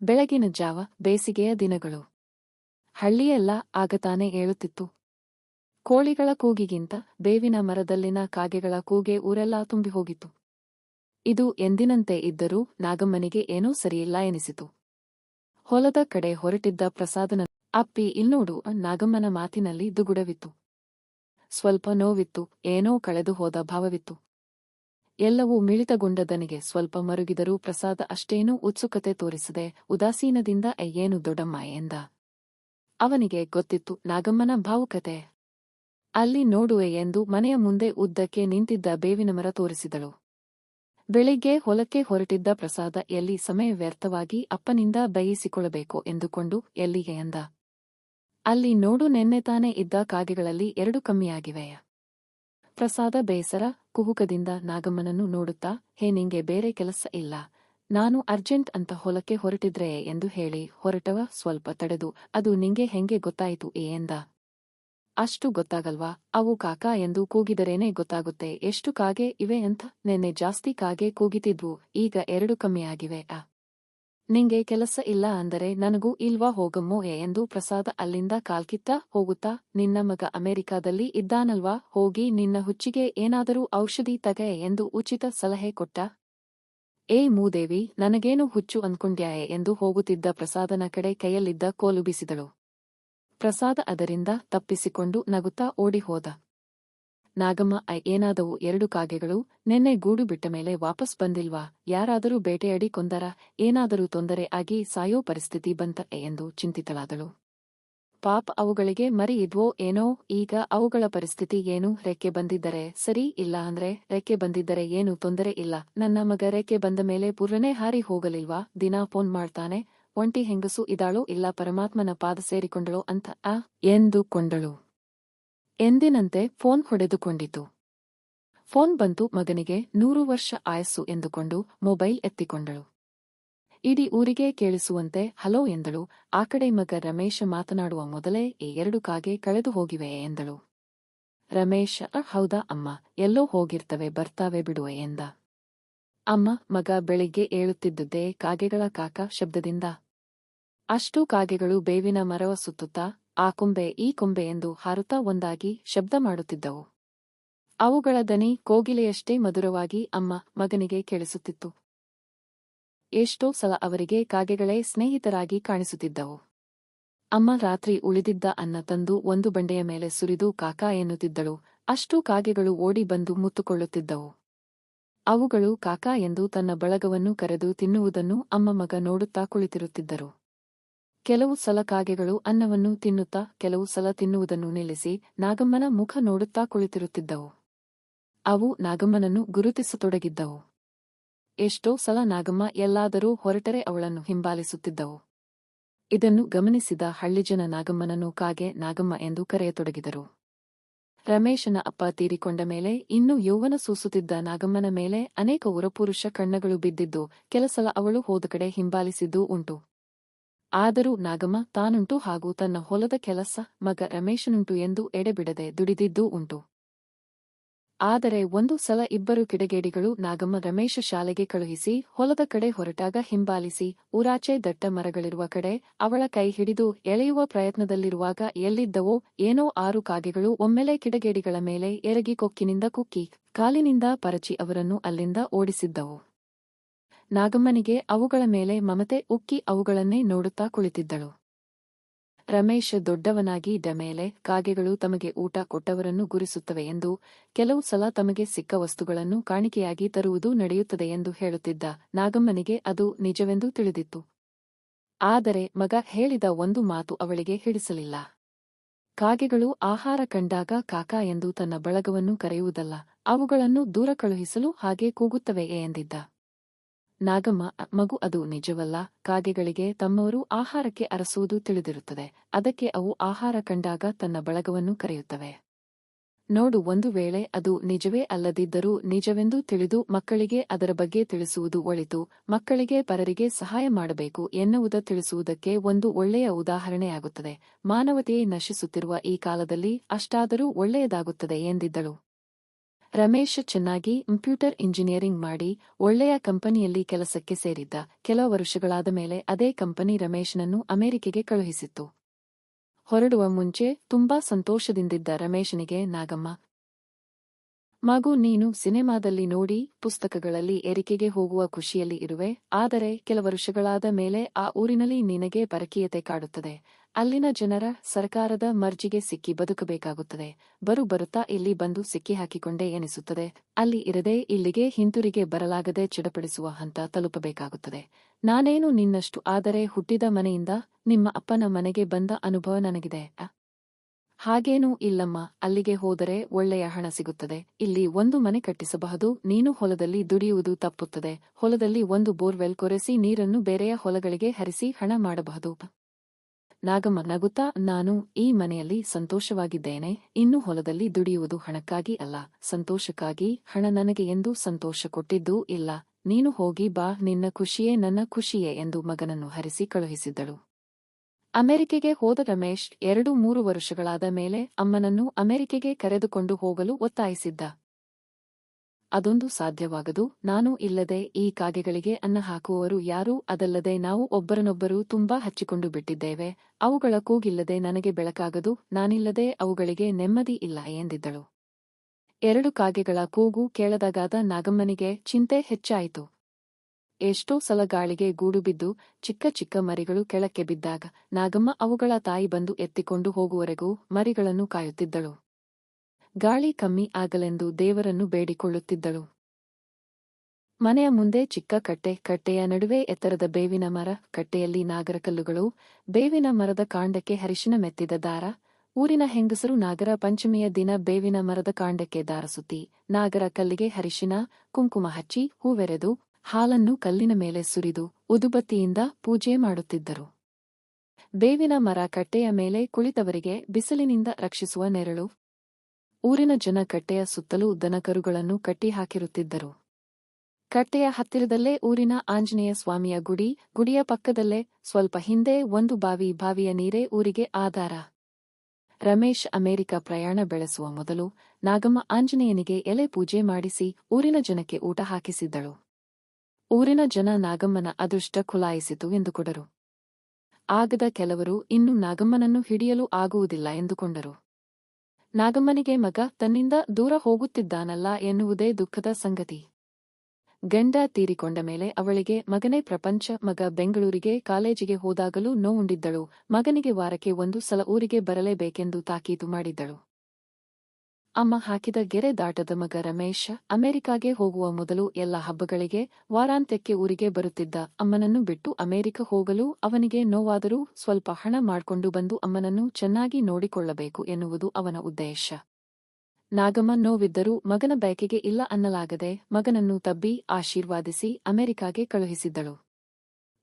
ಬೆಳಗಿನ ಜಾವ ಬೇಸಿಗೆಯ ದಿನಗಳು. ಹಳ್ಳಿಯೆಲ್ಲ ಆಗತಾನೆ ಏಳುತ್ತಿತ್ತು. ಕೋಳಿಗಳ ಕೂಗಿಗಿಂತ ಬೇವಿನ ಮರದಲ್ಲಿನ ಕಾಗೆಗಳ ಕೂಗೆ ಊರೆಲ್ಲ ತುಂಬಿಹೋಗಿತ್ತು ಇದು ಎಂದಿನಂತೆ ಇದ್ದರೂ ನಾಗಮ್ಮನಿಗೆ ಏನೂ ಸರಿಯಿಲ್ಲ ಎನಿಸಿತು. ಹೊಲದ ಕಡೆ ಹೊರಟಿದ್ದ ಪ್ರಸಾದನ ಅಪ್ಪಿ ಇಲ್ನೋಡು ನಾಗಮ್ಮನ ಮಾತಿನಲ್ಲಿ ದುಗುಡವಿತ್ತು. ಸ್ವಲ್ಪ ನೋವಿತ್ತು, ಏನೋ ಕಳೆದು ಹೋದ ಭಾವವಿತ್ತು. ಎಲ್ಲವೂ ಮಿಳಿತಗೊಂಡದನಿಗೆ ಸ್ವಲ್ಪ ಮರುಗಿದರೂ ಪ್ರಸಾದ ಅಷ್ಟೇನೂ ಉತ್ಸುಕತೆ ತೋರಿಸದೆ ಉದಾಸೀನದಿಂದ ಅಯ್ಯೇನು ದೊಡ್ಡಮ್ಮ ಎಂದ. ಅವನಿಗೆ ಗೊತ್ತಿತ್ತು, ನಾಗಮ್ಮನ ಭಾವುಕತೆ. ಅಲ್ಲಿ ನೋಡುವೆ ಎಂದು ಮನೆಯ ಮುಂದೆ ಉದ್ದಕ್ಕೆ ನಿಂತಿದ್ದ ಬೇವಿನ ಮರ ತೋರಿಸಿದಳು. ಬೆಳಿಗ್ಗೆ ಹೊಲಕ್ಕೆ ಹೊರಟಿದ್ದ ಪ್ರಸಾದ ಎಲ್ಲಿ ಸಮಯ ವ್ಯರ್ಥವಾಗಿ ಅಪ್ಪನಿಂದ ಬಯಸಿಕೊಳ್ಳಬೇಕು ಎಂದುಕೊಂಡು ಎಲ್ಲಿಗೆ ಎಂದ. ಅಲ್ಲಿ ನೋಡು ನೆನ್ನೆ ತಾನೇ ಇದ್ದ ಕಾಗೆಗಳಲ್ಲಿ ಎರಡು ಕಮ್ಮಿಯಾಗಿವೆಯ. ಪ್ರಸಾದ ಬೇಸರ, ಕುಹುಕದಿಂದ ನಾಗಮ್ಮನನ್ನು ನೋಡುತ್ತಾ, ಹೇ ನಿಂಗೆ ಬೇರೆ ಕೆಲಸ ಇಲ್ಲ. ನಾನು ಅರ್ಜೆಂಟ್ ಅಂತ ಹೊಲಕ್ಕೆ ಹೊರಟಿದ್ರೆ ಎಂದು ಹೇಳಿ, ಹೊರಟವ ಸ್ವಲ್ಪ ತಡೆದು, ಅದು ನಿಂಗೆ ಹೆಂಗೆ ಗೊತ್ತಾಯಿತು ಏ ಎಂದ. ಅಷ್ಟು ಗೊತ್ತಾಗಲ್ವಾ, ಅವು ಕಾಕಾ ಎಂದು ಕೂಗಿದರೇನೆ ಗೊತ್ತಾಗುತ್ತೆ, ಎಷ್ಟು ಕಾಗೆ ಇವೆ ಅಂತ, ನೆನ್ನೆ ಜಾಸ್ತಿ ಕಾಗೆ ಕೂಗಿತಿದ್ವು, ಈಗ ಎರಡು ಕಮ್ಮಿಯಾಗಿವೆ ಆ ನಿಂಗೆ ಕೆಲಸ ಇಲ್ಲ ಅಂದರೆ ನನಗೂ ಇಲ್ವಾ ಹೋಗಮ್ಮೋ ಎ ಎಂದು ಪ್ರಸಾದ ಅಲ್ಲಿಂದ ಕಾಲ್ಕಿತ್ತ ಹೋಗುತ್ತಾ, ನಿನ್ನ ಮಗ ಅಮೆರಿಕಾದಲ್ಲಿ ಇದ್ದಾನಲ್ವಾ, ಹೋಗಿ ನಿನ್ನ ಹುಚ್ಚಿಗೆ ಏನಾದರೂ ಔಷಧಿ ತಗೆ ಎಂದು ಉಚಿತ ಸಲಹೆ ಕೊಟ್ಟ. ಏ ಮೂದೇವಿ, ನನಗೇನು ಹುಚ್ಚು ಅಂದ್ಕೊಂಡ್ಯಾಯೆ ಎಂದು ಹೋಗುತ್ತಿದ್ದ ಪ್ರಸಾದನ ಕಡೆ ಕೈಯಲ್ಲಿದ್ದ ಕೋಲು ಬೀಸಿದಳು. ಪ್ರಸಾದ ಅದರಿಂದ ತಪ್ಪಿಸಿಕೊಂಡು ನಗುತ್ತಾ ಓಡಿಹೋದ. ನಾಗಮ್ಮ ಐ ಏನಾದವು? ಎರಡು ಕಾಗೆಗಳು. ನೆನ್ನೆ ಗೂಡು ಬಿಟ್ಟ ಮೇಲೆ ವಾಪಸ್ ಬಂದಿಲ್ವಾ? ಯಾರಾದರೂ ಬೇಟೆಯಾಡಿ ಕೊಂದರ? ಏನಾದರೂ ತೊಂದರೆ ಆಗಿ ಸಾಯೋ ಪರಿಸ್ಥಿತಿ ಬಂತ ಎಂದು ಚಿಂತಿತಳಾದಳು. ಪಾಪ್ ಅವುಗಳಿಗೆ ಮರಿ ಇದ್ವೋ ಏನೋ? ಈಗ ಅವುಗಳ ಪರಿಸ್ಥಿತಿ ಏನು? ರೆಕ್ಕೆ ಬಂದಿದ್ದರೆ ಸರಿ ಇಲ್ಲ ಅಂದ್ರೆ ರೆಕ್ಕೆ ಬಂದಿದ್ದರೆ ಏನು ತೊಂದರೆ ಇಲ್ಲ. ನನ್ನ ಮಗ ರೆಕ್ಕೆ ಬಂದ ಮೇಲೆ ಪುರ್ರನೇ ಹಾರಿ ಹೋಗಲಿಲ್ವಾ? ದಿನಾ ಫೋನ್ ಮಾಡ್ತಾನೆ. ಒಂಟಿ ಹೆಂಗಸು ಇದಾಳೋ ಇಲ್ಲ ಪರಮಾತ್ಮನ ಪಾದ ಸೇರಿಕೊಂಡಳೋ ಅಂತ ಆ? ಎಂದು ಕೊಂಡಳು ಎಂದಿನಂತೆ ಫೋನ್ ಹೊಡೆದುಕೊಂಡಿತು. ಫೋನ್ ಬಂತು ಮಗನಿಗೆ ನೂರು ವರ್ಷ ಆಯಸ್ಸು ಎಂದುಕೊಂಡು ಮೊಬೈಲ್ ಎತ್ತಿಕೊಂಡಳು. ಇಡೀ ಊರಿಗೆ ಕೇಳಿಸುವಂತೆ ಹಲೋ ಎಂದಳು. ಆ ಕಡೆ ಮಗ ರಮೇಶ ಮಾತನಾಡುವ ಮೊದಲೇ ಈ ಎರಡು ಕಾಗೆ ಕಳೆದು ಹೋಗಿವೆ ಎಂದಳು. ರಮೇಶ "ಅ, ಹೌದಾ ಅಮ್ಮ ಎಲ್ಲೋ ಹೋಗಿರ್ತವೆ ಬರ್ತಾವೆ ಬಿಡುವೆ ಎಂದ. ಅಮ್ಮ ಮಗ ಬೆಳಿಗ್ಗೆ ಏಳುತ್ತಿದ್ದುದೇ ಕಾಗೆಗಳ ಕಾಕ ಶಬ್ದದಿಂದ. ಅಷ್ಟೂ ಕಾಗೆಗಳು ಬೇವಿನ ಮರವ ಸುತ್ತುತ್ತಾ ಆ ಕೊಂಬೆ ಈ ಕೊಂಬೆ ಎಂದು ಹಾರುತ್ತಾ ಒಂದಾಗಿ ಶಬ್ದ ಮಾಡುತ್ತಿದ್ದವು. ಅವುಗಳ ದನಿ ಕೋಗಿಲೆಯಷ್ಟೇ ಮಧುರವಾಗಿ ಅಮ್ಮ ಮಗನಿಗೆ ಕೇಳಿಸುತ್ತಿತ್ತು. ಎಷ್ಟೋ ಸಲ ಅವರಿಗೆ ಕಾಗೆಗಳೇ ಸ್ನೇಹಿತರಾಗಿ ಕಾಣಿಸುತ್ತಿದ್ದವು. ಅಮ್ಮ ರಾತ್ರಿ ಉಳಿದಿದ್ದ ಅನ್ನ ತಂದು ಒಂದು ಬಂಡೆಯ ಮೇಲೆ ಸುರಿದು ಕಾಕಾ ಎನ್ನುತ್ತಿದ್ದಳು. ಅಷ್ಟೂ ಕಾಗೆಗಳು ಓಡಿ ಬಂದು ಮುತ್ತುಕೊಳ್ಳುತ್ತಿದ್ದವು. ಅವುಗಳು ಕಾಕಾ ಎಂದು ತನ್ನ ಬಳಗವನ್ನು ಕರೆದು ತಿನ್ನುವುದನ್ನು ಅಮ್ಮ ಮಗ ನೋಡುತ್ತಾ ಕುಳಿತಿರುತ್ತಿದ್ದರು. ಕೆಲವು ಸಲ ಕಾಗೆಗಳು ಅನ್ನವನ್ನು ತಿನ್ನುತ್ತಾ, ಕೆಲವು ಸಲ ತಿನ್ನುವುದನ್ನು ನಿಲ್ಲಿಸಿ ನಾಗಮ್ಮನ ಮುಖ ನೋಡುತ್ತಾ ಕುಳಿತಿರುತ್ತಿದ್ದವು. ಅವು ನಾಗಮ್ಮನನ್ನು ಗುರುತಿಸತೊಡಗಿದ್ದವು. ಎಷ್ಟೋ ಸಲ ನಾಗಮ್ಮ ಎಲ್ಲಾದರೂ ಹೊರಟರೆ ಅವಳನ್ನು ಹಿಂಬಾಲಿಸುತ್ತಿದ್ದವು. ಇದನ್ನು ಗಮನಿಸಿದ ಹಳ್ಳಿಜನ ನಾಗಮ್ಮನನ್ನು ಕಾಗೆ ನಾಗಮ್ಮ ಎಂದು ಕರೆಯತೊಡಗಿದರು. ರಮೇಶನ ಅಪ್ಪ ತೀರಿಕೊಂಡ ಮೇಲೆ ಇನ್ನೂ ಯೌವನ ಸೂಸುತ್ತಿದ್ದ ನಾಗಮ್ಮನ ಮೇಲೆ ಅನೇಕ ಉರಪುರುಷ ಕಣ್ಣಗಳು ಬಿದ್ದಿದ್ದು, ಕೆಲಸಲ ಅವಳು ಹೋದ ಕಡೆ ಹಿಂಬಾಲಿಸಿದ್ದೂ ಉಂಟು. ಆದರೂ ನಾಗಮ್ಮ ತಾನುಂಟು ಹಾಗೂ ತನ್ನ ಹೊಲದ ಕೆಲಸ ಮಗ ರಮೇಶನುಂಟು ಎಂದು ಎಡೆಬಿಡದೆ ದುಡಿದಿದ್ದೂ ಉಂಟು. ಆದರೆ ಒಂದು ಸಲ ಇಬ್ಬರು ಕಿಡಗೇಡಿಗಳು ನಾಗಮ್ಮ ರಮೇಶ ಶಾಲೆಗೆ ಕಳುಹಿಸಿ ಹೊಲದ ಕಡೆ ಹೊರಟಾಗ ಹಿಂಬಾಲಿಸಿ ಊರಾಚೆ ದಟ್ಟ ಮರಗಳಿರುವ ಕಡೆ ಅವಳ ಕೈ ಹಿಡಿದು ಎಳೆಯುವ ಪ್ರಯತ್ನದಲ್ಲಿರುವಾಗ ಎಲ್ಲಿದ್ದವೋ ಏನೋ ಆರು ಕಾಗೆಗಳು ಒಮ್ಮೆಲೆ ಕಿಡಗೇಡಿಗಳ ಮೇಲೆ ಎರಗಿ ಕೊಕ್ಕಿನಿಂದ ಕುಕ್ಕಿ ಕಾಲಿನಿಂದ ಪರಚಿ ಅವರನ್ನು ಅಲ್ಲಿಂದ ಓಡಿಸಿದ್ದವು. ನಾಗಮ್ಮನಿಗೆ ಅವುಗಳ ಮೇಲೆ ಮಮತೆ ಉಕ್ಕಿ ಅವುಗಳನ್ನೇ ನೋಡುತ್ತಾ ಕುಳಿತಿದ್ದಳು. ರಮೇಶ ದೊಡ್ಡವನಾಗಿ ಇದ್ದ ಮೇಲೆ ಕಾಗೆಗಳು ತಮಗೆ ಊಟ ಕೊಟ್ಟವರನ್ನು ಗುರಿಸುತ್ತವೆ ಎಂದು, ಕೆಲವು ಸಲ ತಮಗೆ ಸಿಕ್ಕ ವಸ್ತುಗಳನ್ನು ಕಾಣಿಕೆಯಾಗಿ ತರುವುದು ನಡೆಯುತ್ತದೆ ಎಂದು ಹೇಳುತ್ತಿದ್ದ ನಾಗಮ್ಮನಿಗೆ ಅದು ನಿಜವೆಂದು ತಿಳಿದಿತ್ತು. ಆದರೆ ಮಗ ಹೇಳಿದ ಒಂದು ಮಾತು ಅವಳಿಗೆ ಹಿಡಿಸಲಿಲ್ಲ. ಕಾಗೆಗಳು ಆಹಾರ ಕಂಡಾಗ ಕಾಕಾ ಎಂದು ತನ್ನ ಬಳಗವನ್ನು ಕರೆಯುವುದಲ್ಲ, ಅವುಗಳನ್ನು ದೂರ ಕಳುಹಿಸಲು ಹಾಗೆ ಕೂಗುತ್ತವೆಯೇ ಎಂದಿದ್ದ. ನಾಗಮ್ಮ ಮಗು ಅದು ನಿಜವಲ್ಲ. ಕಾಗೆಗಳಿಗೆ ತಮ್ಮವರು ಆಹಾರಕ್ಕೆ ಅರಸುವುದು ತಿಳಿದಿರುತ್ತದೆ. ಅದಕ್ಕೆ ಅವು ಆಹಾರ ಕಂಡಾಗ ತನ್ನ ಬಳಗವನ್ನು ಕರೆಯುತ್ತವೆ. ನೋಡು, ಒಂದು ವೇಳೆ ಅದು ನಿಜವೇ ಅಲ್ಲದಿದ್ದರೂ ನಿಜವೆಂದು ತಿಳಿದು ಮಕ್ಕಳಿಗೆ ಅದರ ಬಗ್ಗೆ ತಿಳಿಸುವುದು ಒಳಿತು. ಮಕ್ಕಳಿಗೆ ಪರರಿಗೆ ಸಹಾಯ ಮಾಡಬೇಕು ಎನ್ನುವುದ ತಿಳಿಸುವುದಕ್ಕೆ ಒಂದು ಒಳ್ಳೆಯ ಉದಾಹರಣೆಯಾಗುತ್ತದೆ. ಮಾನವತೆಯೇ ನಶಿಸುತ್ತಿರುವ ಈ ಕಾಲದಲ್ಲಿ ಅಷ್ಟಾದರೂ ಒಳ್ಳೆಯದಾಗುತ್ತದೆ ಎಂದಿದ್ದಳು. ರಮೇಶ್ ಚೆನ್ನಾಗಿ ಕಂಪ್ಯೂಟರ್ ಇಂಜಿನಿಯರಿಂಗ್ ಮಾಡಿ ಒಳ್ಳೆಯ ಕಂಪನಿಯಲ್ಲಿ ಕೆಲಸಕ್ಕೆ ಸೇರಿದ್ದ ಕೆಲವು ವರ್ಷಗಳಾದ ಮೇಲೆ ಅದೇ ಕಂಪನಿ ರಮೇಶನನ್ನು ಅಮೆರಿಕೆಗೆ ಕಳುಹಿಸಿತ್ತು. ಹೊರಡುವ ಮುಂಚೆ ತುಂಬಾ ಸಂತೋಷದಿಂದಿದ್ದ ರಮೇಶನಿಗೆ, ನಾಗಮ್ಮ, ಮಗು, ನೀನು ಸಿನೆಮಾದಲ್ಲಿ ನೋಡಿ ಪುಸ್ತಕಗಳಲ್ಲಿ ಏರಿಕೆಗೆ ಹೋಗುವ ಖುಷಿಯಲ್ಲಿ ಇರುವೆ. ಆದರೆ, ಕೆಲ ವರ್ಷಗಳಾದ ಮೇಲೆ ಆ ಊರಿನಲ್ಲಿ ನಿನಗೆ ಪರಕೀಯತೆ ಕಾಡುತ್ತದೆ. ಅಲ್ಲಿನ ಜನರ ಸರ್ಕಾರದ ಮರ್ಜಿಗೆ ಸಿಕ್ಕಿ ಬದುಕಬೇಕಾಗುತ್ತದೆ. ಬರು ಬರುತ್ತಾ ಇಲ್ಲಿ ಬಂದು ಸಿಕ್ಕಿ ಹಾಕಿಕೊಂಡೇ ಎನಿಸುತ್ತದೆ. ಅಲ್ಲಿ ಇರದೆ ಇಲ್ಲಿಗೆ ಹಿಂತಿರುಗಿ ಬರಲಾಗದೆ ಚಿಡಪಡಿಸುವ ಹಂತ ತಲುಪಬೇಕಾಗುತ್ತದೆ. ನಾನೇನು ನಿನ್ನಷ್ಟು ಆದರೆ ಹುಟ್ಟಿದ ಮನೆಯಿಂದ ನಿಮ್ಮ ಅಪ್ಪನ ಮನೆಗೆ ಬಂದ ಅನುಭವ ನನಗಿದೆ. ಹಾಗೇನೂ ಇಲ್ಲಮ್ಮ. ಅಲ್ಲಿಗೆ ಹೋದರೆ ಒಳ್ಳೆಯ ಹಣ ಸಿಗುತ್ತದೆ. ಇಲ್ಲಿ ಒಂದು ಮನೆ ಕಟ್ಟಿಸಬಹುದು. ನೀನು ಹೊಲದಲ್ಲಿ ದುಡಿಯುವುದು ತಪ್ಪುತ್ತದೆ. ಹೊಲದಲ್ಲಿ ಒಂದು ಬೋರ್ವೆಲ್ ಕೊರೆಸಿ ನೀರನ್ನು ಬೇರೆಯ ಹೊಲಗಳಿಗೆ ಹರಿಸಿ ಹಣ ಮಾಡಬಹುದು. ನಾಗಮ್ಮ ನಗುತ್ತಾ ನಾನು ಈ ಮನೆಯಲ್ಲಿ ಸಂತೋಷವಾಗಿದ್ದೇನೆ. ಇನ್ನು ಹೊಲದಲ್ಲಿ ದುಡಿಯುವುದು ಹಣಕ್ಕಾಗಿ ಅಲ್ಲ. ಸಂತೋಷಕ್ಕಾಗಿ ಹಣ ನನಗೆ ಎಂದು ಸಂತೋಷ ಕೊಟ್ಟಿದ್ದೂ ಇಲ್ಲ. ನೀನು ಹೋಗಿ ಬಾ. ನಿನ್ನ ಖುಷಿಯೇ ನನ್ನ ಖುಷಿಯೇ ಎಂದು ಮಗನನ್ನು ಹರಿಸಿ ಕಳುಹಿಸಿದ್ದಳು. ಅಮೆರಿಕೆಗೆ ಹೋದ ರಮೇಶ್ ಎರಡು ಮೂರು ವರ್ಷಗಳಾದ ಮೇಲೆ ಅಮ್ಮನನ್ನು ಅಮೆರಿಕೆಗೆ ಕರೆದುಕೊಂಡು ಹೋಗಲು ಒತ್ತಾಯಿಸಿದ್ದ. ಅದೊಂದು ಸಾಧ್ಯವಾಗದು. ನಾನು ಇಲ್ಲದೆ ಈ ಕಾಗೆಗಳಿಗೆ ಅನ್ನ ಹಾಕುವವರು ಯಾರೂ ಅದಲ್ಲದೆ ನಾವು ಒಬ್ಬರನೊಬ್ಬರು ತುಂಬಾ ಹಚ್ಚಿಕೊಂಡು ಬಿಟ್ಟಿದ್ದೇವೆ. ಅವುಗಳ ಕೂಗಿಲ್ಲದೆ ನನಗೆ ಬೆಳಕಾಗದು. ನಾನಿಲ್ಲದೆ ಅವುಗಳಿಗೆ ನೆಮ್ಮದಿ ಇಲ್ಲ ಎಂದಿದ್ದಳು. ಎರಡು ಕಾಗೆಗಳ ಕೂಗು ಕೇಳದಾಗಾದ ನಾಗಮ್ಮನಿಗೆ ಚಿಂತೆ ಹೆಚ್ಚಾಯಿತು. ಎಷ್ಟೋ ಸಲ ಗಾಳಿಗೆ ಗೂಡು ಬಿದ್ದು ಚಿಕ್ಕ ಚಿಕ್ಕ ಮರಿಗಳು ಕೆಳಕ್ಕೆ ಬಿದ್ದಾಗ ನಾಗಮ್ಮ ಅವುಗಳ ತಾಯಿ ಬಂದು ಎತ್ತಿಕೊಂಡು ಹೋಗುವವರೆಗೂ ಮರಿಗಳನ್ನು ಕಾಯುತ್ತಿದ್ದಳು. ಗಾಳಿ ಕಮ್ಮಿ ಆಗಲೆಂದು ದೇವರನ್ನು ಬೇಡಿಕೊಳ್ಳುತ್ತಿದ್ದಳು. ಮನೆಯ ಮುಂದೆ ಚಿಕ್ಕ ಕಟ್ಟೆ, ಕಟ್ಟೆಯ ನಡುವೆ ಎತ್ತರದ ಬೇವಿನ ಮರ, ಕಟ್ಟೆಯಲ್ಲಿ ನಾಗರಕಲ್ಲುಗಳು ಬೇವಿನ ಮರದ ಕಾಂಡಕ್ಕೆ ಹರಿಶಿನ ಮೆತ್ತಿದ ದಾರ, ಊರಿನ ಹೆಂಗಸರು ನಾಗರ ಪಂಚಮಿಯ ದಿನ ಬೇವಿನ ಮರದ ಕಾಂಡಕ್ಕೆ ದಾರಸುತ್ತಿ, ನಾಗರ ಕಲ್ಲಿಗೆ ಹರಿಶಿನ, ಕುಂಕುಮ ಹಚ್ಚಿ ಹೂವೆರೆದು ಹಾಲನ್ನು ಕಲ್ಲಿನ ಮೇಲೆ ಸುರಿದು ಉದುಬತ್ತಿಯಿಂದ ಪೂಜೆ ಮಾಡುತ್ತಿದ್ದರು. ಬೇವಿನ ಮರ ಕಟ್ಟೆಯ ಮೇಲೆ ಕುಳಿತವರಿಗೆ ಬಿಸಿಲಿನಿಂದ ರಕ್ಷಿಸುವ ನೆರಳು ಊರಿನ ಜನ ಕಟ್ಟೆಯ ಸುತ್ತಲೂ ದನಕರುಗಳನ್ನು ಕಟ್ಟಿಹಾಕಿರುತ್ತಿದ್ದರು ಕಟ್ಟೆಯ ಹತ್ತಿರದಲ್ಲೇ ಊರಿನ ಆಂಜನೇಯ ಸ್ವಾಮಿಯ ಗುಡಿ, ಗುಡಿಯ ಪಕ್ಕದಲ್ಲೇ ಸ್ವಲ್ಪ ಹಿಂದೆ ಒಂದು ಬಾವಿ ಬಾವಿಯ ನೀರೇ ಊರಿಗೆ ಆಧಾರ. ರಮೇಶ್ ಅಮೆರಿಕ ಪ್ರಯಾಣ ಬೆಳೆಸುವ ಮೊದಲು ನಾಗಮ್ಮ ಆಂಜನೇಯನಿಗೆ ಎಲೆ ಪೂಜೆ ಮಾಡಿಸಿ ಊರಿನ ಜನಕ್ಕೆ ಊಟ ಹಾಕಿಸಿದ್ದಳು. ಊರಿನ ಜನ ನಾಗಮ್ಮನ ಅದೃಷ್ಟ ಖುಲಾಯಿಸಿತು ಎಂದುಕೊಂಡರು ಆಗದ ಕೆಲವರು ಇನ್ನು ನಾಗಮ್ಮನನ್ನು ಹಿಡಿಯಲು ಆಗುವುದಿಲ್ಲ ಎಂದುಕೊಂಡರು. ನಾಗಮ್ಮನಿಗೆ ಮಗ ತನ್ನಿಂದ ದೂರ ಹೋಗುತ್ತಿದ್ದಾನಲ್ಲ ಎನ್ನುವುದೇ ದುಃಖದ ಸಂಗತಿ. ಗಂಡ ತೀರಿಕೊಂಡ ಮೇಲೆ ಅವಳಿಗೆ ಮಗನೇ ಪ್ರಪಂಚ, ಮಗ ಬೆಂಗಳೂರಿಗೆ ಕಾಲೇಜಿಗೆ ಹೋದಾಗಲೂ ನೋವುಂಡಿದ್ದಳು, ಮಗನಿಗೆ ವಾರಕ್ಕೆ ಒಂದು ಸಲ ಊರಿಗೆ ಬರಲೇಬೇಕೆಂದು ತಾಕೀತು ಮಾಡಿದ್ದಳು. ಅಮ್ಮ ಹಾಕಿದ ಗೆರೆ ದಾಟದ ಮಗ ರಮೇಶ ಅಮೆರಿಕಾಗೆ ಹೋಗುವ ಮೊದಲು ಎಲ್ಲ ಹಬ್ಬಗಳಿಗೆ, ವಾರಾಂತ್ಯಕ್ಕೆ ಊರಿಗೆ ಬರುತ್ತಿದ್ದ ಅಮ್ಮನನ್ನು ಬಿಟ್ಟು ಅಮೆರಿಕ ಹೋಗಲು ಅವನಿಗೆ ನೋವಾದರೂ ಸ್ವಲ್ಪ ಹಣ ಮಾಡ್ಕೊಂಡು ಬಂದು ಅಮ್ಮನನ್ನು ಚೆನ್ನಾಗಿ ನೋಡಿಕೊಳ್ಳಬೇಕು ಎನ್ನುವುದು ಅವನ ಉದ್ದೇಶ. ನಾಗಮ್ಮ ನೋವಿದ್ದರೂ ಮಗನ ಬಯಕೆಗೆ ಇಲ್ಲ ಅನ್ನಲಾಗದೆ ಮಗನನ್ನು ತಬ್ಬಿ ಆಶೀರ್ವಾದಿಸಿ ಅಮೆರಿಕಾಗೆ ಕಳುಹಿಸಿದ್ದಳು.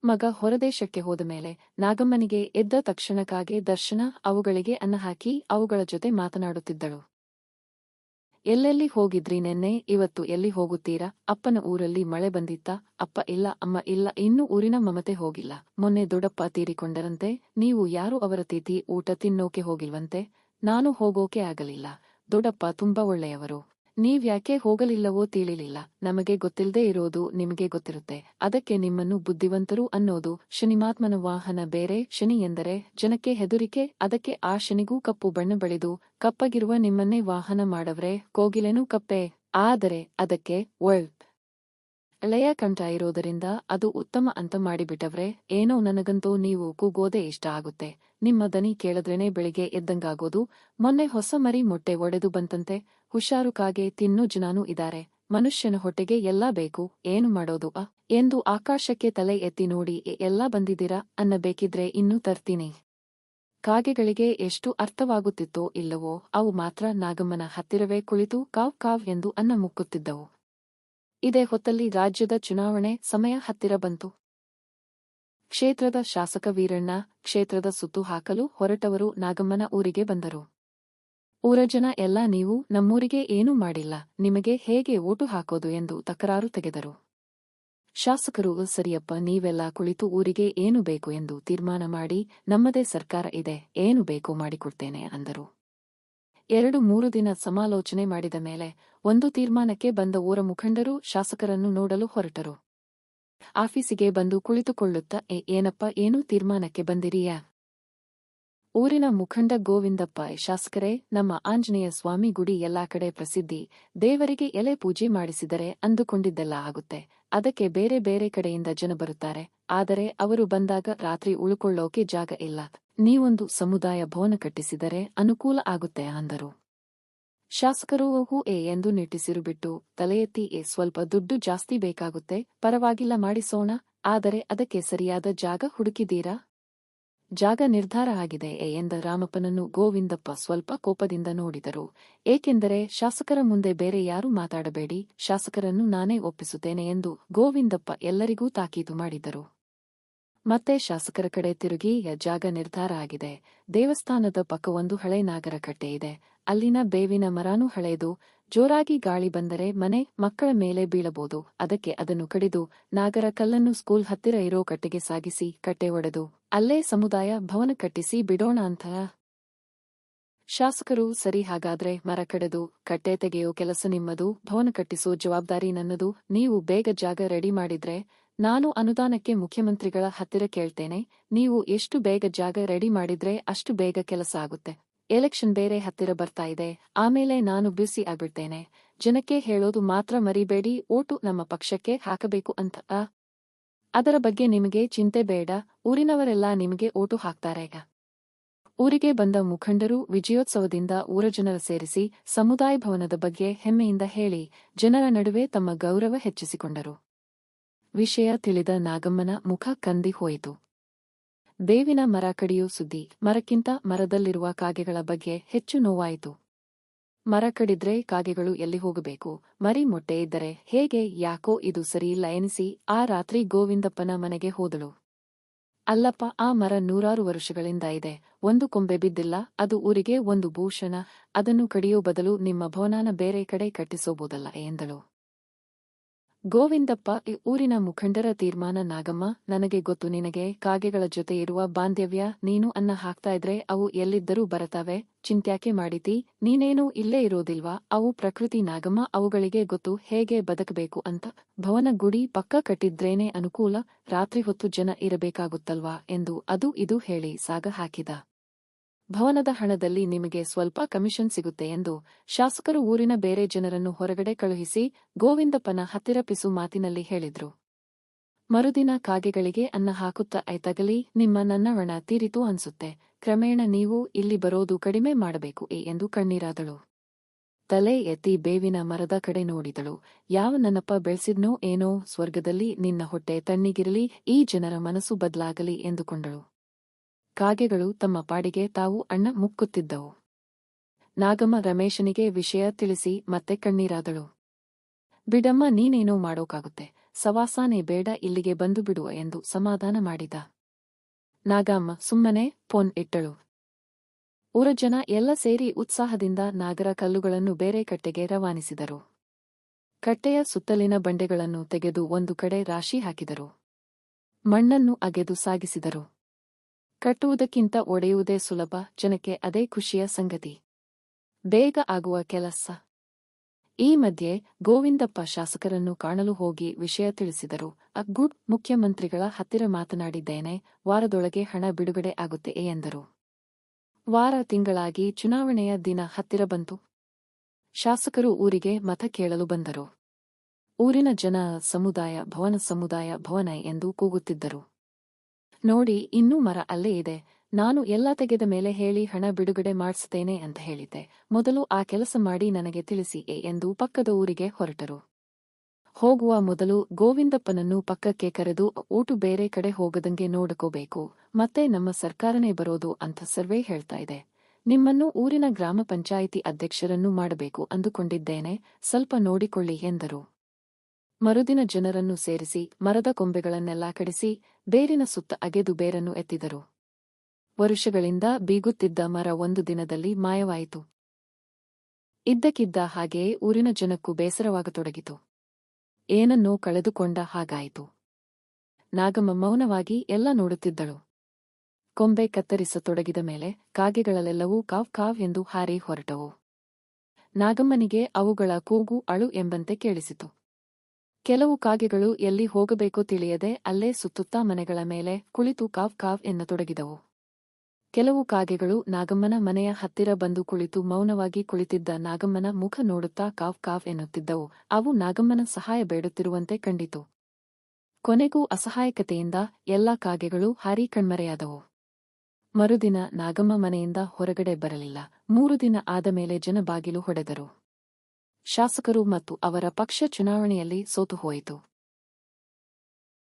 ಮಗ ಹೊರದೇಶಕ್ಕೆ ಹೋದ ಮೇಲೆ ನಾಗಮ್ಮನಿಗೆ ಎದ್ದ ತಕ್ಷಣಕ್ಕಾಗೆ ದರ್ಶನ, ಅವುಗಳಿಗೆ ಅನ್ನ ಹಾಕಿ ಅವುಗಳ ಜೊತೆ ಮಾತನಾಡುತ್ತಿದ್ದಳು. ಎಲ್ಲೆಲ್ಲಿ ಹೋಗಿದ್ರಿ ನೆನ್ನೆ? ಇವತ್ತು ಎಲ್ಲಿ ಹೋಗುತ್ತೀರಾ? ಅಪ್ಪನ ಊರಲ್ಲಿ ಮಳೆ ಬಂದಿತ್ತಾ? ಅಪ್ಪ, ಇಲ್ಲ, ಅಮ್ಮ, ಇಲ್ಲ, ಇನ್ನೂ ಊರಿನ ಮಮತೆ ಹೋಗಿಲ್ಲ. ಮೊನ್ನೆ ದೊಡ್ಡಪ್ಪ ತೀರಿಕೊಂಡರಂತೆ. ನೀವು ಯಾರು ಅವರ ತಿಥಿ? ಊಟ ತಿನ್ನೋಕೆ ಹೋಗಿಲ್ವಂತೆ? ನಾನು ಹೋಗೋಕೆ ಆಗಲಿಲ್ಲ. ದೊಡ್ಡಪ್ಪ ತುಂಬಾ ಒಳ್ಳೆಯವರು. ನೀವ್ಯಾಕೆ ಹೋಗಲಿಲ್ಲವೋ ತಿಳಿಲಿಲ್ಲ. ನಮಗೆ ಗೊತ್ತಿಲ್ಲದೆ ಇರೋದು ನಿಮಗೆ ಗೊತ್ತಿರುತ್ತೆ. ಅದಕ್ಕೆ ನಿಮ್ಮನ್ನು ಬುದ್ಧಿವಂತರು ಅನ್ನೋದು ಶನಿಮಾತ್ಮನ ವಾಹನ ಬೇರೆ, ಶನಿ ಎಂದರೆ ಜನಕ್ಕೆ ಹೆದರಿಕೆ, ಅದಕ್ಕೆ ಆ ಶನಿಗೂ ಕಪ್ಪು ಬಣ್ಣ ಬಳಿದು ಕಪ್ಪಗಿರುವ ನಿಮ್ಮನ್ನೇ ವಾಹನ ಮಾಡವ್ರೆ, ಕೋಗಿಲೆನೂ ಕಪ್ಪೆ. ಆದರೆ ಅದಕ್ಕೆ ವರ್ಲ್ಡ್ ಎಳೆಯ ಕಂಠ ಇರೋದರಿಂದ ಅದು ಉತ್ತಮ ಅಂತ ಮಾಡಿಬಿಟ್ಟವ್ರೆ, ಏನೋ ನನಗಂತೂ ನೀವು ಕೂಗೋದೆ ಇಷ್ಟ ಆಗುತ್ತೆ. ನಿಮ್ಮ ದನಿ ಕೇಳದ್ರೇನೆ ಬೆಳಿಗ್ಗೆ ಎದ್ದಂಗಾಗೋದು, ಮೊನ್ನೆ ಹೊಸ ಮರಿ ಮೊಟ್ಟೆ ಒಡೆದು ಬಂತಂತೆ ಹುಷಾರು ಕಾಗೆ ತಿನ್ನು ಜನಾನೂ ಇದಾರೆ. ಮನುಷ್ಯನ ಹೊಟ್ಟೆಗೆ ಎಲ್ಲ ಬೇಕು, ಏನು ಮಾಡೋದು? ಅ, ಎಂದು ಆಕಾಶಕ್ಕೆ ತಲೆ ಎತ್ತಿ ನೋಡಿ ಎಲ್ಲಾ ಬಂದಿದ್ದೀರಾ? ಅನ್ನಬೇಕಿದ್ರೆ ಇನ್ನೂ ತರ್ತೀನಿ. ಕಾಗೆಗಳಿಗೆ ಎಷ್ಟು ಅರ್ಥವಾಗುತ್ತಿತ್ತೋ ಇಲ್ಲವೋ, ಅವು ಮಾತ್ರ ನಾಗಮ್ಮನ ಹತ್ತಿರವೇ ಕುಳಿತು ಕಾವ್ ಕಾವ್ ಎಂದು ಅನ್ನ ಮುಕ್ಕುತ್ತಿದ್ದವು. ಇದೇ ಹೊತ್ತಲ್ಲಿ ರಾಜ್ಯದ ಚುನಾವಣೆ ಸಮಯ ಹತ್ತಿರ ಬಂತು. ಕ್ಷೇತ್ರದ ಶಾಸಕ ವೀರಣ್ಣ, ಕ್ಷೇತ್ರದ ಸುತ್ತು ಹಾಕಲು ಹೊರಟವರು ನಾಗಮ್ಮನ ಊರಿಗೆ ಬಂದರು. ಊರ ಜನ ಎಲ್ಲ ನೀವು ನಮ್ಮೂರಿಗೆ ಏನೂ ಮಾಡಿಲ್ಲ. ನಿಮಗೆ ಹೇಗೆ ಓಟು ಹಾಕೋದು ಎಂದು ತಕರಾರು ತೆಗೆದರು. ಶಾಸಕರು, ಸರಿಯಪ್ಪ, ನೀವೆಲ್ಲ ಕುಳಿತು ಊರಿಗೆ ಏನು ಬೇಕು ಎಂದು ತೀರ್ಮಾನ ಮಾಡಿ, ನಮ್ಮದೇ ಸರ್ಕಾರ ಇದೆ, ಏನು ಬೇಕು ಮಾಡಿಕೊಡ್ತೇನೆ ಅಂದರು. ಎರಡು ಮೂರು ದಿನ ಸಮಾಲೋಚನೆ ಮಾಡಿದ ಮೇಲೆ ಒಂದು ತೀರ್ಮಾನಕ್ಕೆ ಬಂದ ಊರ ಮುಖಂಡರು ಶಾಸಕರನ್ನು ನೋಡಲು ಹೊರಟರು. ಆಫೀಸಿಗೆ ಬಂದು ಕುಳಿತುಕೊಳ್ಳುತ್ತಾ ಏನಪ್ಪ, ಏನೂ ತೀರ್ಮಾನಕ್ಕೆ ಬಂದಿರಿಯಾ? ಊರಿನ ಮುಖಂಡ ಗೋವಿಂದಪ್ಪ ಶಾಸಕರೇ, ನಮ್ಮ ಆಂಜನೇಯ ಸ್ವಾಮಿ ಗುಡಿ ಎಲ್ಲಾ ಕಡೆ ಪ್ರಸಿದ್ಧಿ. ದೇವರಿಗೆ ಎಲೆ ಪೂಜೆ ಮಾಡಿಸಿದರೆ ಅಂದುಕೊಂಡಿದ್ದೆಲ್ಲ ಆಗುತ್ತೆ. ಅದಕ್ಕೆ ಬೇರೆ ಬೇರೆ ಕಡೆಯಿಂದ ಜನ ಬರುತ್ತಾರೆ. ಆದರೆ ಅವರು ಬಂದಾಗ ರಾತ್ರಿ ಉಳ್ಕೊಳ್ಳೋಕೆ ಜಾಗ ಇಲ್ಲ. ನೀವೊಂದು ಸಮುದಾಯ ಭವನ ಕಟ್ಟಿಸಿದರೆ ಅನುಕೂಲ ಆಗುತ್ತೆ ಅಂದರು. ಶಾಸಕರು ಹೂ ಎ ಎಂದು ನಿಟ್ಟಿಸಿರುಬಿಟ್ಟು ತಲೆ ಎತ್ತಿ ಎ ಸ್ವಲ್ಪ ದುಡ್ಡು ಜಾಸ್ತಿ ಬೇಕಾಗುತ್ತೆ, ಪರವಾಗಿಲ್ಲ ಮಾಡಿಸೋಣ, ಆದರೆ ಅದಕ್ಕೆ ಸರಿಯಾದ ಜಾಗ ಹುಡುಕಿದೀರಾ ಜಾಗ ನಿರ್ಧಾರ ಆಗಿದೆ ಎಂದ ರಾಮಪ್ಪನನ್ನು ಗೋವಿಂದಪ್ಪ ಸ್ವಲ್ಪ ಕೋಪದಿಂದ ನೋಡಿದರು. ಏಕೆಂದರೆ ಶಾಸಕರ ಮುಂದೆ ಬೇರೆ ಯಾರೂ ಮಾತಾಡಬೇಡಿ, ಶಾಸಕರನ್ನು ನಾನೇ ಒಪ್ಪಿಸುತ್ತೇನೆ ಎಂದು ಗೋವಿಂದಪ್ಪ ಎಲ್ಲರಿಗೂ ತಾಕೀತು ಮಾಡಿದರು. ಮತ್ತೆ ಶಾಸಕರ ಕಡೆ ತಿರುಗಿ ಜಾಗ ನಿರ್ಧಾರ ಆಗಿದೆ. ದೇವಸ್ಥಾನದ ಪಕ್ಕ ಒಂದು ಹಳೆ ನಾಗರ ಕಟ್ಟೆ ಇದೆ. ಅಲ್ಲಿನ ಬೇವಿನ ಮರಾನೂ ಹಳೆಯದು ಜೋರಾಗಿ ಗಾಳಿ ಬಂದರೆ ಮನೆ ಮಕ್ಕಳ ಮೇಲೆ ಬೀಳಬಹುದು. ಅದಕ್ಕೆ ಅದನ್ನು ಕಡಿದು ನಾಗರ ಕಲ್ಲನ್ನು ಸ್ಕೂಲ್ ಹತ್ತಿರ ಇರೋ ಕಟ್ಟೆಗೆ ಸಾಗಿಸಿ ಕಟ್ಟೆ ಒಡೆದು ಅಲ್ಲೇ ಸಮುದಾಯ ಭವನ ಕಟ್ಟಿಸಿ ಬಿಡೋಣ ಅಂತ. ಶಾಸಕರು ಸರಿ ಹಾಗಾದ್ರೆ ಮರ ಕಡೆದು ಕಟ್ಟೆ ತೆಗೆಯೋ ಕೆಲಸ ನಿಮ್ಮದು, ಭವನ ಕಟ್ಟಿಸೋ ಜವಾಬ್ದಾರಿ ನನ್ನದು. ನೀವು ಬೇಗ ಜಾಗ ರೆಡಿ ಮಾಡಿದ್ರೆ ನಾನು ಅನುದಾನಕ್ಕೆ ಮುಖ್ಯಮಂತ್ರಿಗಳ ಹತ್ತಿರ ಕೇಳ್ತೇನೆ. ನೀವು ಎಷ್ಟು ಬೇಗ ಜಾಗ ರೆಡಿ ಮಾಡಿದ್ರೆ ಅಷ್ಟು ಬೇಗ ಕೆಲಸ ಆಗುತ್ತೆ. ಎಲೆಕ್ಷನ್ ಬೇರೆ ಹತ್ತಿರ ಬರ್ತಾ ಇದೆ. ಆಮೇಲೆ ನಾನು ಬ್ಯುಸಿ ಆಗ್ಬಿಡ್ತೇನೆ. ಜನಕ್ಕೆ ಹೇಳೋದು ಮಾತ್ರ ಮರಿಬೇಡಿ. ಓಟು ನಮ್ಮ ಪಕ್ಷಕ್ಕೆ ಹಾಕಬೇಕು ಅಂತ? ಅದರ ಬಗ್ಗೆ ನಿಮಗೆ ಚಿಂತೆ ಬೇಡ. ಊರಿನವರೆಲ್ಲ ನಿಮಗೆ ಓಟು ಹಾಕ್ತಾರೆ. ಊರಿಗೆ ಬಂದ ಮುಖಂಡರು ವಿಜಯೋತ್ಸವದಿಂದ ಊರ ಜನರ ಸೇರಿಸಿ ಸಮುದಾಯ ಭವನದ ಬಗ್ಗೆ ಹೆಮ್ಮೆಯಿಂದ ಹೇಳಿ ಜನರ ನಡುವೆ ತಮ್ಮ ಗೌರವ ಹೆಚ್ಚಿಸಿಕೊಂಡರು. ವಿಷಯ ತಿಳಿದ ನಾಗಮ್ಮನ ಮುಖ ಕಂದಿ ಹೋಯಿತು. ಬೇವಿನ ಮರ ಕಡಿಯೋ ಸುದ್ದಿ. ಮರಕ್ಕಿಂತ ಮರದಲ್ಲಿರುವ ಕಾಗೆಗಳ ಬಗ್ಗೆ ಹೆಚ್ಚು ನೋವಾಯಿತು. ಮರ ಕಡಿದ್ರೆ ಕಾಗೆಗಳು ಎಲ್ಲಿ ಹೋಗಬೇಕು? ಮರಿ ಮೊಟ್ಟೆ ಇದ್ದರೆ ಹೇಗೆ, ಯಾಕೋ ಇದು ಸರಿಯಿಲ್ಲ ಎನಿಸಿ ಆ ರಾತ್ರಿ ಗೋವಿಂದಪ್ಪನ ಮನೆಗೆ ಹೋದಳು. ಅಲ್ಲಪ್ಪ, ಆ ಮರ ನೂರಾರು ವರ್ಷಗಳಿಂದ ಇದೆ. ಒಂದು ಕೊಂಬೆ ಬಿದ್ದಿಲ್ಲ, ಅದು ಊರಿಗೆ ಒಂದು ಭೂಷಣ. ಅದನ್ನು ಕಡಿಯೋ ಬದಲು ನಿಮ್ಮ ಭವನಾನ ಬೇರೆ ಕಡೆ ಕಟ್ಟಿಸೋಬೋದಲ್ಲ ಎಂದಳು. ಗೋವಿಂದಪ್ಪ, ಈ ಊರಿನ ಮುಖಂಡರ ತೀರ್ಮಾನ, ನಾಗಮ್ಮ, ನನಗೆ ಗೊತ್ತು, ನಿನಗೆ ಕಾಗೆಗಳ ಜೊತೆ ಇರುವ ಬಾಂಧವ್ಯ, ನೀನು ಅನ್ನ ಹಾಕ್ತಾ ಇದ್ರೆ ಅವು ಎಲ್ಲಿದ್ದರೂ ಬರತಾವೆ, ಚಿಂತ್ಯಾಕೆ ಮಾಡಿತಿ, ನೀನೇನೂ ಇಲ್ಲೇ ಇರೋದಿಲ್ವಾ, ಅವು ಪ್ರಕೃತಿ, ನಾಗಮ್ಮ, ಅವುಗಳಿಗೆ ಗೊತ್ತು, ಹೇಗೆ ಬದುಕಬೇಕು ಅಂತ, ಭವನ ಗುಡಿ ಪಕ್ಕ ಕಟ್ಟಿದ್ರೇನೆ ಅನುಕೂಲ, ರಾತ್ರಿ ಹೊತ್ತು ಜನ ಇರಬೇಕಾಗುತ್ತಲ್ವಾ, ಎಂದು ಅದು ಇದು ಹೇಳಿ ಸಾಗ ಹಾಕಿದ. ಭವನದ ಹಣದಲ್ಲಿ ನಿಮಗೆ ಸ್ವಲ್ಪ ಕಮಿಷನ್ ಸಿಗುತ್ತೆ ಎಂದು ಶಾಸಕರು ಊರಿನ ಬೇರೆ ಜನರನ್ನು ಹೊರಗಡೆ ಕಳುಹಿಸಿ ಗೋವಿಂದಪ್ಪನ ಹತ್ತಿರ ಪಿಸು ಮಾತಿನಲ್ಲಿ ಹೇಳಿದ್ರು. ಮರುದಿನ ಕಾಗೆಗಳಿಗೆ ಅನ್ನ ಹಾಕುತ್ತಾ ಐತಗಲಿ ನಿಮ್ಮ ನನ್ನ ಹಣ ತೀರಿತು ಅನ್ಸುತ್ತೆ. ಕ್ರಮೇಣ ನೀವು ಇಲ್ಲಿ ಬರೋದು ಕಡಿಮೆ ಮಾಡಬೇಕು ಏ ಎಂದು ಕಣ್ಣೀರಾದಳು. ತಲೆ ಎತ್ತಿ ಬೇವಿನ ಮರದ ಕಡೆ ನೋಡಿದಳು. ಯಾವ ನನ್ನಪ್ಪ ಬೆಳೆಸಿದ್ನೋ ಏನೋ, ಸ್ವರ್ಗದಲ್ಲಿ ನಿನ್ನ ಹೊಟ್ಟೆ ತಣ್ಣಿಗಿರಲಿ, ಈ ಜನರ ಮನಸ್ಸು ಬದಲಾಗಲಿ ಎಂದುಕೊಂಡಳು. ಕಾಗೆಗಳು ತಮ್ಮ ಪಾಡಿಗೆ ತಾವು ಅಣ್ಣ ಮುಕ್ಕುತ್ತಿದ್ದವು. ನಾಗಮ್ಮ ರಮೇಶನಿಗೆ ವಿಷಯ ತಿಳಿಸಿ ಮತ್ತೆ ಕಣ್ಣೀರಾದಳು. ಬಿಡಮ್ಮ ನೀನೇನೋ ಮಾಡೋಕಾಗುತ್ತೆ, ಸವಾಸಾನೆ ಬೇಡ ಇಲ್ಲಿಗೆ ಬಂದು ಬಿಡುವ ಎಂದು ಸಮಾಧಾನ ಮಾಡಿದ. ನಾಗಮ್ಮ ಸುಮ್ಮನೆ ಫೋನ್ ಇಟ್ಟಳು. ಊರ ಜನ ಎಲ್ಲ ಸೇರಿ ಉತ್ಸಾಹದಿಂದ ನಾಗರ ಕಲ್ಲುಗಳನ್ನು ಬೇರೆ ಕಟ್ಟೆಗೆ ರವಾನಿಸಿದರು. ಕಟ್ಟೆಯ ಸುತ್ತಲಿನ ಬಂಡೆಗಳನ್ನು ತೆಗೆದು ಒಂದು ಕಡೆ ರಾಶಿ ಹಾಕಿದರು. ಮಣ್ಣನ್ನು ಅಗೆದು ಸಾಗಿಸಿದರು. ಕಟ್ಟುವುದಕ್ಕಿಂತ ಒಡೆಯುವುದೇ ಸುಲಭ, ಜನಕ್ಕೆ ಅದೇ ಖುಷಿಯ ಸಂಗತಿ. ಬೇಗ ಆಗುವ ಕೆಲಸ. ಈ ಮಧ್ಯೆ ಗೋವಿಂದಪ್ಪ ಶಾಸಕರನ್ನು ಕಾಣಲು ಹೋಗಿ ವಿಷಯ ತಿಳಿಸಿದರು. ಅಗ್ಗುಡ್ ಮುಖ್ಯಮಂತ್ರಿಗಳ ಹತ್ತಿರ ಮಾತನಾಡಿದ್ದೇನೆ, ವಾರದೊಳಗೆ ಹಣ ಬಿಡುಗಡೆ ಆಗುತ್ತೆ ಎಂದರು. ವಾರ ತಿಂಗಳಾಗಿ ಚುನಾವಣೆಯ ದಿನ ಹತ್ತಿರ ಬಂತು. ಶಾಸಕರು ಊರಿಗೆ ಮತ ಕೇಳಲು ಬಂದರು. ಊರಿನ ಜನ ಸಮುದಾಯ ಭವನ ಸಮುದಾಯ ಭವನ ಎಂದು ಕೂಗುತ್ತಿದ್ದರು. ನೋಡಿ, ಇನ್ನೂ ಮರ ಅಲ್ಲೇ ಇದೆ. ನಾನು ಎಲ್ಲ ತೆಗೆದ ಮೇಲೆ ಹೇಳಿ ಹಣ ಬಿಡುಗಡೆ ಮಾಡಿಸ್ತೇನೆ ಅಂತ ಹೇಳಿದ್ದೆ. ಮೊದಲು ಆ ಕೆಲಸ ಮಾಡಿ ನನಗೆ ತಿಳಿಸಿ ಎಂದು ಪಕ್ಕದ ಊರಿಗೆ ಹೊರಟರು. ಹೋಗುವ ಮೊದಲು ಗೋವಿಂದಪ್ಪನನ್ನು ಪಕ್ಕಕ್ಕೆ ಕರೆದು, ಊಟು ಬೇರೆ ಕಡೆ ಹೋಗದಂಗೆ ನೋಡ್ಕೋಬೇಕು. ಮತ್ತೆ ನಮ್ಮ ಸರ್ಕಾರನೇ ಬರೋದು ಅಂತ ಸರ್ವೇ ಹೇಳ್ತಾ ಇದೆ. ನಿಮ್ಮನ್ನು ಊರಿನ ಗ್ರಾಮ ಪಂಚಾಯಿತಿ ಅಧ್ಯಕ್ಷರನ್ನು ಮಾಡಬೇಕು ಅಂದುಕೊಂಡಿದ್ದೇನೆ. ಸ್ವಲ್ಪ ನೋಡಿಕೊಳ್ಳಿ ಎಂದರು. ಮರುದಿನ ಜನರನ್ನು ಸೇರಿಸಿ, ಮರದ ಕೊಂಬೆಗಳನ್ನೆಲ್ಲ ಕಡಿಸಿ, ಬೇರಿನ ಸುತ್ತ ಅಗೆದು ಬೇರನ್ನು ಎತ್ತಿದರು. ವರುಷಗಳಿಂದ ಬೀಗುತ್ತಿದ್ದ ಮರ ಒಂದು ದಿನದಲ್ಲಿ ಮಾಯವಾಯಿತು. ಇದ್ದಕ್ಕಿದ್ದ ಹಾಗೆಯೇ ಊರಿನ ಜನಕ್ಕೂ ಬೇಸರವಾಗತೊಡಗಿತು. ಏನನ್ನೋ ಕಳೆದುಕೊಂಡ ಹಾಗಾಯಿತು. ನಾಗಮ್ಮ ಮೌನವಾಗಿ ಎಲ್ಲ ನೋಡುತ್ತಿದ್ದಳು. ಕೊಂಬೆ ಕತ್ತರಿಸತೊಡಗಿದ ಮೇಲೆ ಕಾಗೆಗಳಲ್ಲೆಲ್ಲವೂ ಕಾವ್ ಕಾವ್ ಎಂದು ಹಾರಿ ಹೊರಟವು. ನಾಗಮ್ಮನಿಗೆ ಅವುಗಳ ಕೂಗು ಅಳು ಎಂಬಂತೆ ಕೇಳಿಸಿತು. ಕೆಲವು ಕಾಗೆಗಳು ಎಲ್ಲಿ ಹೋಗಬೇಕು ತಿಳಿಯದೆ ಅಲ್ಲೇ ಸುತ್ತುತ್ತಾ ಮನೆಗಳ ಮೇಲೆ ಕುಳಿತು ಕಾವ್ ಕಾವ್ ಎನ್ನತೊಡಗಿದವು. ಕೆಲವು ಕಾಗೆಗಳು ನಾಗಮ್ಮನ ಮನೆಯ ಹತ್ತಿರ ಬಂದು ಕುಳಿತು ಮೌನವಾಗಿ ಕುಳಿತಿದ್ದ ನಾಗಮ್ಮನ ಮುಖ ನೋಡುತ್ತಾ ಕಾವ್ ಕಾವ್ ಎನ್ನುತ್ತಿದ್ದವು. ಅವು ನಾಗಮ್ಮನ ಸಹಾಯ ಬೇಡುತ್ತಿರುವಂತೆ ಕಂಡಿತು. ಕೊನೆಗೂ ಅಸಹಾಯಕತೆಯಿಂದ ಎಲ್ಲ ಕಾಗೆಗಳು ಹಾರಿ ಕಣ್ಮರೆಯಾದವು. ಮರುದಿನ ನಾಗಮ್ಮ ಮನೆಯಿಂದ ಹೊರಗಡೆ ಬರಲಿಲ್ಲ. ಮೂರು ದಿನ ಆದ ಮೇಲೆ ಜನ ಬಾಗಿಲು ಹೊಡೆದರು. ಶಾಸಕರು ಮತ್ತು ಅವರ ಪಕ್ಷ ಚುನಾವಣೆಯಲ್ಲಿ ಸೋತು ಹೋಯಿತು